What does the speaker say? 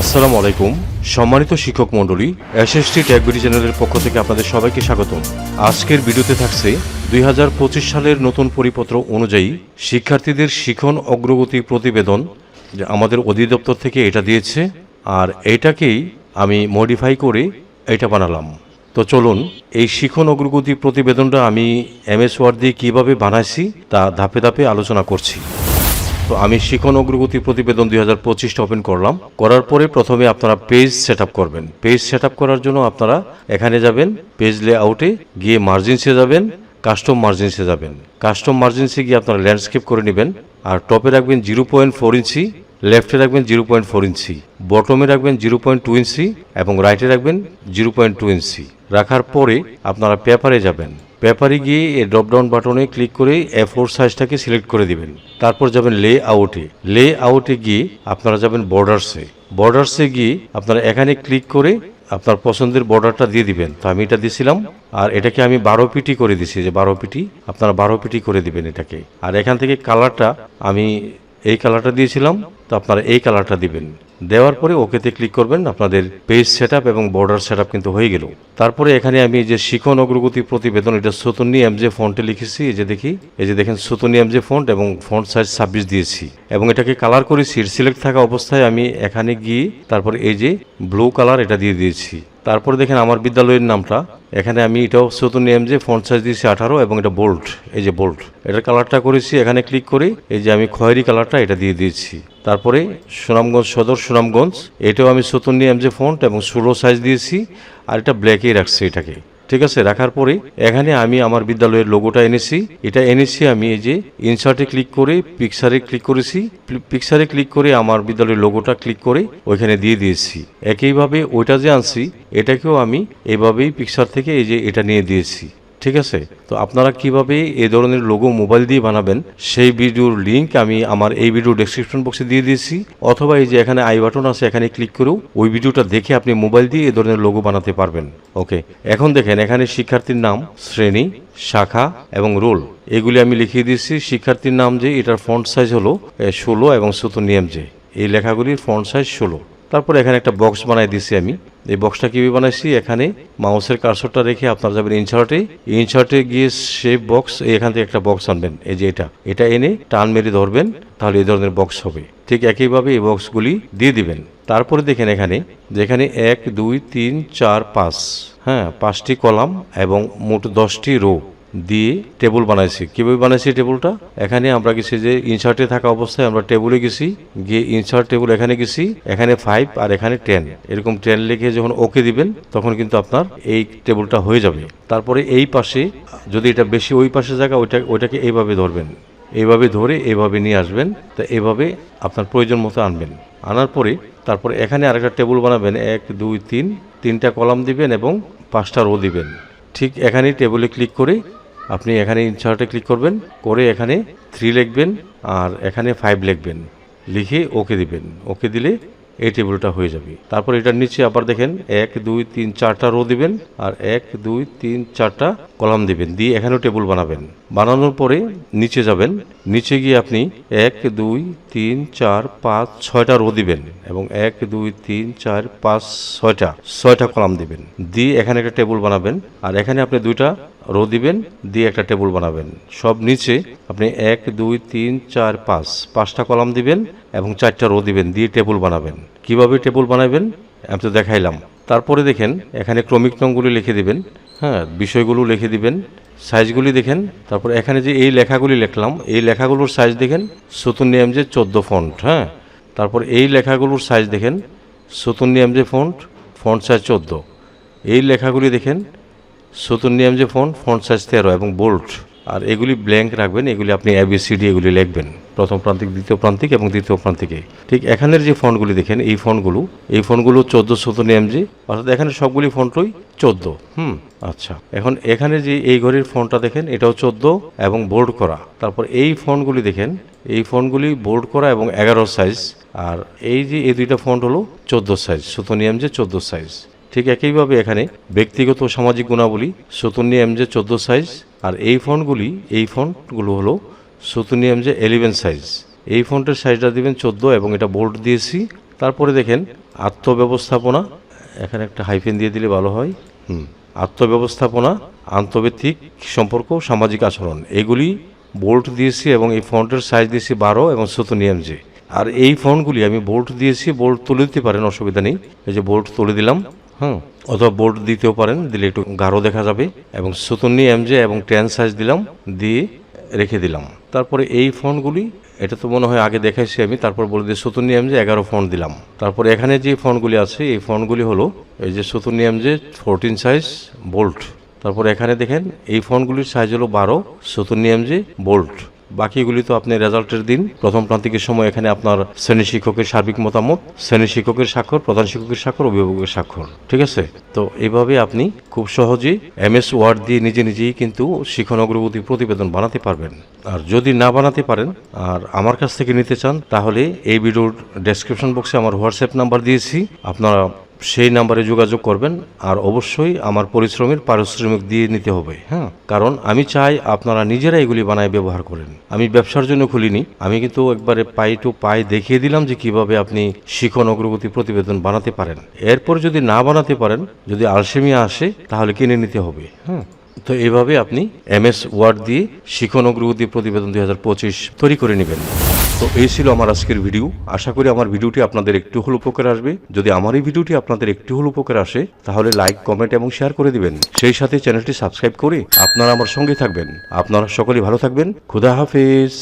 আসসালামু আলাইকুম। সম্মানিত শিক্ষক মণ্ডলী, এসএসটি ট্যাগবিডি চ্যানেলের পক্ষ থেকে আপনাদের সবাইকে স্বাগতম। আজকের ভিডিওতে থাকছে দুই হাজার পঁচিশ সালের নতুন পরিপত্র অনুযায়ী শিক্ষার্থীদের শিখন অগ্রগতি প্রতিবেদন যে আমাদের অধিদপ্তর থেকে এটা দিয়েছে আর এইটাকেই আমি মডিফাই করে এটা বানালাম। তো চলুন, এই শিখন অগ্রগতি প্রতিবেদনটা আমি এম এস ওয়ার্ড দিয়ে কীভাবে বানাইছি তা ধাপে ধাপে আলোচনা করছি। তো আমি শিখন অগ্রগতি প্রতিবেদন দুই হাজার পঁচিশটা ওপেন করলাম। করার পরে প্রথমে আপনারা পেজ সেট করবেন। পেজ সেট করার জন্য আপনারা এখানে যাবেন পেজ লেআউটে গিয়ে মার্জিনসে যাবেন কাস্টম মার্জিনসে যাবেন। কাস্টম মার্জিনসে গিয়ে আপনারা ল্যান্ডস্কেপ করে নেবেন। আর টপে রাখবেন জিরো পয়েন্ট ফোর ইঞ্চি লেফটে রাখবেন জিরো পয়েন্ট ফোর ইঞ্চি, বটমে রাখবেন জিরো পয়েন্ট টু ইঞ্চি এবং রাইটে রাখবেন জিরো পয়েন্ট টু ইঞ্চি। রাখার পরে আপনারা পেপারে যাবেন। পেপারে গিয়ে এই ড্রপডাউন বাটনে ক্লিক করে এ ফোর সাইজটাকে সিলেক্ট করে দিবেন। তারপর যাবেন লে আউটে লে আউটে গিয়ে আপনারা যাবেন বর্ডার্সে বর্ডার্সে গিয়ে আপনারা এখানে ক্লিক করে আপনার পছন্দের বর্ডারটা দিয়ে দিবেন। তো আমি এটা দিয়েছিলাম আর এটাকে আমি বারো পিটি করে দিছি। যে বারো পিটি, আপনারা বারো পিটি করে দিবেন এটাকে। আর এখান থেকে কালারটা আমি এই কালারটা দিয়েছিলাম, তো আপনারা এই কালারটা দিবেন। দেওয়ার পরে ওকেতে ক্লিক করবেন, আপনাদের পেজ সেট এবং বর্ডার সেট কিন্তু হয়ে গেল। তারপরে এখানে আমি যে শিখন অগ্রগতি প্রতিবেদন, এটা সতন্নি এমজে ফন্টে লিখেছি, এই যে দেখি, এই যে দেখেন সতন্নি এমজে ফন্ট এবং ফন্ট সাইজ ছাব্বিশ দিয়েছি। এবং এটাকে কালার করেছি সিলেক্ট থাকা অবস্থায় আমি এখানে গিয়ে তারপর এই যে ব্লু কালার এটা দিয়ে দিয়েছি। তারপরে দেখেন আমার বিদ্যালয়ের নামটা। এখানে আমি এটাও সতুন নিয়ম যে ফন্ট সাইজ দিয়েছি আঠারো এবং এটা বোল্ট এই যে বোল্ট এটার কালারটা করেছি, এখানে ক্লিক করে, এই যে আমি খয়েরি কালারটা এটা দিয়ে দিয়েছি। তারপরে সুনামগঞ্জ সদর সুনামগঞ্জ, এটাও আমি সতুন নিয়ম যে ফন্ট এবং ষোলো সাইজ দিয়েছি, আর এটা ব্ল্যাকেই রাখছি এটাকে। ঠিক আছে, রাখার পরে এখানে আমি আমার বিদ্যালয়ের লোগোটা এনেছি। এটা এনেছি আমি এই যে ইনসার্টে ক্লিক করে পিকচারে ক্লিক করেছি। পিকচারে ক্লিক করে আমার বিদ্যালয়ের লোগোটা ক্লিক করে ওইখানে দিয়ে দিয়েছি। একইভাবে ওইটা যে আনছি, এটাকেও আমি এভাবেই পিকচার থেকে এই যে এটা নিয়ে দিয়েছি। ঠিক আছে? তো আপনারা কীভাবে এই ধরনের লোগো মোবাইল দিয়ে বানাবেন, সেই ভিডিওর লিংক আমি আমার এই ভিডিও ডেসক্রিপশন বক্সে দিয়ে দিয়েছি। অথবা এই যে এখানে আই বাটন আছে, এখানে ক্লিক করেও ওই ভিডিওটা দেখে আপনি মোবাইল দিয়ে এই ধরনের লোগো বানাতে পারবেন। ওকে এখন দেখেন এখানে শিক্ষার্থীর নাম, শ্রেণি, শাখা এবং রোল এগুলি আমি লিখিয়ে দিয়েছি। শিক্ষার্থীর নাম যে, এটার ফন্ট সাইজ হলো ষোলো এবং সুতো নিয়ম যে। এই লেখাগুলির ফন্ট সাইজ ষোলো। তারপর এখানে একটা বক্স বানাই দিয়েছি আমি। এই বক্সটা কীভাবে বানাইছি? এখানে মাউসের কার্সরটা রেখে আপনারা যাবেন ইনসার্টে। ইনসার্টে গিয়ে সেই বক্স এখান থেকে একটা বক্স আনবেন। এই যে এটা। এটা এনে টান মেরে ধরবেন, তাহলে এই ধরনের বক্স হবে। ঠিক একইভাবে এই বক্সগুলি দিয়ে দিবেন। তারপরে দেখেন এখানে, যেখানে এক, দুই, তিন, চার, পাঁচ। হ্যাঁ পাঁচটি কলাম এবং মোট দশটি রো দিয়ে টেবিল বানাইছি। কীভাবে বানাইছি টেবিলটা এখানে আমরা গেছি যে ইনসার্টে থাকা অবস্থায় আমরা টেবিলে গেছি, গিয়ে ইনসার্ট টেবিল এখানে গেছি, এখানে ফাইভ আর এখানে টেন এরকম টেন লিখে যখন ওকে দিবেন, তখন কিন্তু আপনার এই টেবিলটা হয়ে যাবে। তারপরে এই পাশে, যদি এটা বেশি ওই পাশে জায়গা, ওইটা, ওইটাকে এইভাবে ধরবেন। এইভাবে ধরে এইভাবে নিয়ে আসবেন, তা এইভাবে আপনার প্রয়োজন মতো আনবেন। আনার পরে তারপরে এখানে আরেকটা টেবিল বানাবেন, এক, দুই, তিন, তিনটা কলাম দিবেন এবং পাঁচটা রো দিবেন। ঠিক এখানে টেবিলে ক্লিক করে আপনি এখানে ইনসার্টে ক্লিক করবেন, করে এখানে থ্রি লিখবেন আর এখানে ফাইভ লিখবেন। লিখে ওকে দিবেন। ওকে দিলে এই টেবিলটা হয়ে যাবে। তারপর এটার নিচে আবার দেখেন এক, দুই, তিন, চারটা রো দিবেন আর এক, দুই, তিন, চারটা কলাম দিবেন। দিয়ে এখানেও টেবিল বানাবেন। বানানোর পরে নিচে যাবেন। নিচে গিয়ে আপনি এক, দুই, তিন, চার, পাঁচ, ছয়টা রো দিবেন এবং এক, দুই, তিন, চার, পাঁচ, ছয়টা ছয়টা কলাম দিবেন। দিয়ে এখানে একটা টেবিল বানাবেন আর এখানে আপনি দুইটা রো দিবেন, দিয়ে একটা টেবিল বানাবেন। সব নিচে আপনি এক, দুই, তিন, চার, পাঁচ, পাঁচটা কলাম দিবেন এবং চারটা রো দিবেন, দিয়ে টেবিল বানাবেন। কীভাবে টেবিল বানাবেন? আমি তো দেখাইলাম। তারপরে দেখেন, এখানে ক্রমিক নংগুলি লিখে দিবেন। হ্যাঁ বিষয়গুলো লিখে দিবেন সাইজগুলি দেখেন, তারপর এখানে যে এই লেখাগুলি লিখলাম, এই লেখাগুলোর সাইজ দেখেন সতুন নিয়ম যে চোদ্দ ফন্ট হ্যাঁ? তারপর এই লেখাগুলোর সাইজ দেখেন সতুন নিয়ম যে ফন্ট ফন্ট সাইজ চোদ্দ। এই লেখাগুলি দেখেন সতুন নিয়ম যে ফন্ট ফন্ট সাইজ তেরো এবং বোল্ট আর এগুলি ব্ল্যাঙ্ক রাখবেন, এগুলি আপনি এবিসিডি এগুলি লিখবেন। প্রথম প্রান্তিক, দ্বিতীয় প্রান্তিক এবং দ্বিতীয় প্রান্তিকে। ঠিক এখানের যে ফন্টগুলি দেখেন, এই ফন্টগুলো এই ফন্টগুলো চোদ্দ শতন যে অর্থাৎ এখানে সবগুলি ফন্টই চোদ্দ। হুম আচ্ছা। এখন এখানে যে এই ঘড়ির ফোনটা দেখেন, এটাও চোদ্দ এবং বোর্ড করা। তারপর এই ফোনগুলি দেখেন, এই ফোনগুলি বোর্ড করা এবং এগারো সাইজ, আর এই যে এই দুইটা ফন্ট হলো চোদ্দ সাইজ সুতোনিয়াম যে চোদ্দ সাইজ। ঠিক একইভাবে এখানে ব্যক্তিগত সামাজিক গুণাবলী সতুন্নি এমজে, চোদ্দ সাইজ, আর এই ফোনগুলি, এই ফন্টগুলো হলো সতুন্নি এমজে এলিভেন সাইজ এই ফন্টের সাইজটা দিবেন চোদ্দ এবং এটা বোল্ড দিয়েছি। তারপরে দেখেন, আত্মব্যবস্থাপনা, এখানে একটা হাইফেন দিয়ে দিলে ভালো হয়। হুম, আত্মব্যবস্থাপনা, আন্তর্জাতিক সম্পর্ক, সামাজিক আচরণ, এগুলি বোল্ট দিয়েছি এবং এই ফন্টের সাইজ দিয়েছি বারো এবং সুতনিয়াম যে। আর এই ফন্টগুলি আমি বোল্ট দিয়েছি বোল্ট তুলে দিতে পারেন, অসুবিধা নেই। এই যে বোল্ট তুলে দিলাম হ্যাঁ অথবা বোল্ট দিতেও পারেন, দিলে একটু গাঢ় দেখা যাবে। এবং সুতন্নি এমজে এবং টেন সাইজ দিলাম, দিয়ে রেখে দিলাম। তারপরে এই ফোনগুলি, এটা তো মনে হয় আগে দেখাইছি আমি, তারপর বলে দিয়ে নিয়ম যে এগারো ফোন দিলাম। তারপরে এখানে যে ফোনগুলি আছে, এই ফোনগুলি হলো এই যে সতুর নিয়ম যে ফোরটিন সাইজ বোল্ট। তারপর এখানে দেখেন, এই ফোনগুলির সাইজ হলো বারো সতুর নিয়ম যে বোল্ট। বাকিগুলি তো আপনি রেজাল্টের দিন। প্রথম প্রান্তিকের সময় এখানে আপনার শ্রেণি শিক্ষকের সার্বিক মতামত, শ্রেণি শিক্ষকের স্বাক্ষর, প্রধান শিক্ষকের স্বাক্ষর, অভিভাবকের স্বাক্ষর। ঠিক আছে? তো এইভাবে আপনি খুব সহজেই এম এস ওয়ার্ড দিয়ে নিজে নিজেই কিন্তু শিক্ষণ অগ্রগতি প্রতিবেদন বানাতে পারবেন। আর যদি না বানাতে পারেন আর আমার কাছ থেকে নিতে চান, তাহলে এই ভিডিওর ডেসক্রিপশন বক্সে আমার হোয়াটসঅ্যাপ নাম্বার দিয়েছি। আপনারা সেই নাম্বারে যোগাযোগ করবেন আর অবশ্যই আমার পরিশ্রমের পারিশ্রমিক দিয়ে নিতে হবে হ্যাঁ? কারণ আমি চাই আপনারা নিজেরা এগুলি বানায় ব্যবহার করেন। আমি ব্যবসার জন্য খুলিনি, আমি কিন্তু একবারে পাই টু পাই দেখিয়ে দিলাম যে কীভাবে আপনি শিখন অগ্রগতি প্রতিবেদন বানাতে পারেন। এরপর যদি না বানাতে পারেন, যদি আলসেমিয়া আসে, তাহলে কিনে নিতে হবে হ্যাঁ? তো এইভাবে আপনি এম এস ওয়ার্ড দিয়ে শিখন অগ্রগতি প্রতিবেদন দুই হাজার পঁচিশ তৈরি করে নেবেন। তো এই ছিল আমার আজকের ভিডিও। আশা করি আমার ভিডিওটি আপনাদের একটু হল উপকার আসবে। যদি আমার এই ভিডিওটি আপনাদের একটু হল উপকার আসে, তাহলে লাইক, কমেন্ট এবং শেয়ার করে দিবেন। সেই সাথে চ্যানেলটি সাবস্ক্রাইব করে আপনারা আমার সঙ্গে থাকবেন। আপনারা সকলেই ভালো থাকবেন। খুদা হাফেজ।